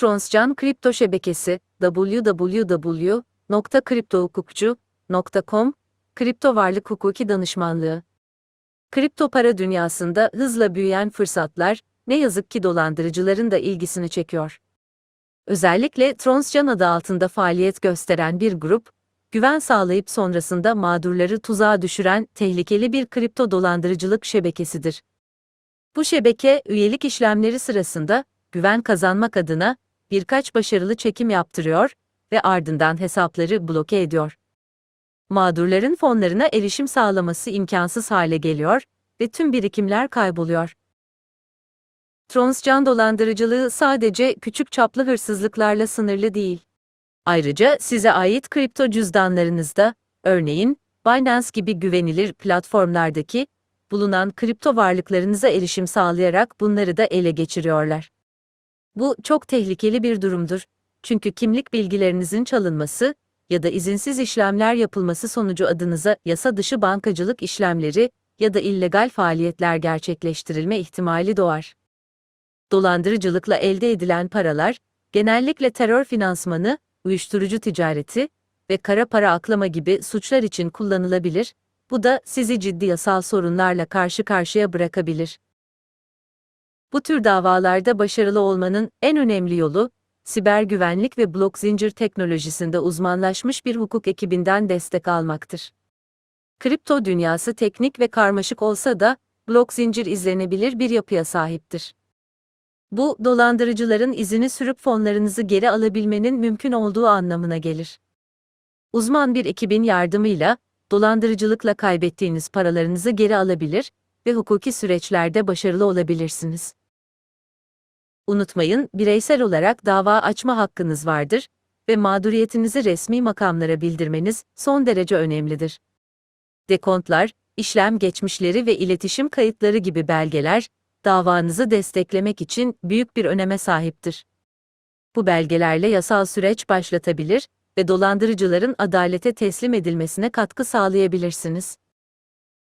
Tronscan Kripto Şebekesi www.kriptohukukçu.com Kripto Varlık Hukuki Danışmanlığı Kripto para dünyasında hızla büyüyen fırsatlar, ne yazık ki dolandırıcıların da ilgisini çekiyor. Özellikle Tronscan adı altında faaliyet gösteren bir grup, güven sağlayıp sonrasında mağdurları tuzağa düşüren tehlikeli bir kripto dolandırıcılık şebekesidir. Bu şebeke, üyelik işlemleri sırasında, güven kazanmak adına, birkaç başarılı çekim yaptırıyor ve ardından hesapları bloke ediyor. Mağdurların fonlarına erişim sağlaması imkansız hale geliyor ve tüm birikimler kayboluyor. Tronscan dolandırıcılığı sadece küçük çaplı hırsızlıklarla sınırlı değil. Ayrıca size ait kripto cüzdanlarınızda, örneğin Binance gibi güvenilir platformlardaki bulunan kripto varlıklarınıza erişim sağlayarak bunları da ele geçiriyorlar. Bu çok tehlikeli bir durumdur. Çünkü kimlik bilgilerinizin çalınması ya da izinsiz işlemler yapılması sonucu adınıza yasa dışı bankacılık işlemleri ya da illegal faaliyetler gerçekleştirilme ihtimali doğar. Dolandırıcılıkla elde edilen paralar, genellikle terör finansmanı, uyuşturucu ticareti ve kara para aklama gibi suçlar için kullanılabilir, bu da sizi ciddi yasal sorunlarla karşı karşıya bırakabilir. Bu tür davalarda başarılı olmanın en önemli yolu, siber güvenlik ve blok zincir teknolojisinde uzmanlaşmış bir hukuk ekibinden destek almaktır. Kripto dünyası teknik ve karmaşık olsa da, blok zincir izlenebilir bir yapıya sahiptir. Bu, dolandırıcıların izini sürüp fonlarınızı geri alabilmenin mümkün olduğu anlamına gelir. Uzman bir ekibin yardımıyla, dolandırıcılıkla kaybettiğiniz paralarınızı geri alabilir ve hukuki süreçlerde başarılı olabilirsiniz. Unutmayın, bireysel olarak dava açma hakkınız vardır ve mağduriyetinizi resmi makamlara bildirmeniz son derece önemlidir. Dekontlar, işlem geçmişleri ve iletişim kayıtları gibi belgeler, davanızı desteklemek için büyük bir öneme sahiptir. Bu belgelerle yasal süreç başlatabilir ve dolandırıcıların adalete teslim edilmesine katkı sağlayabilirsiniz.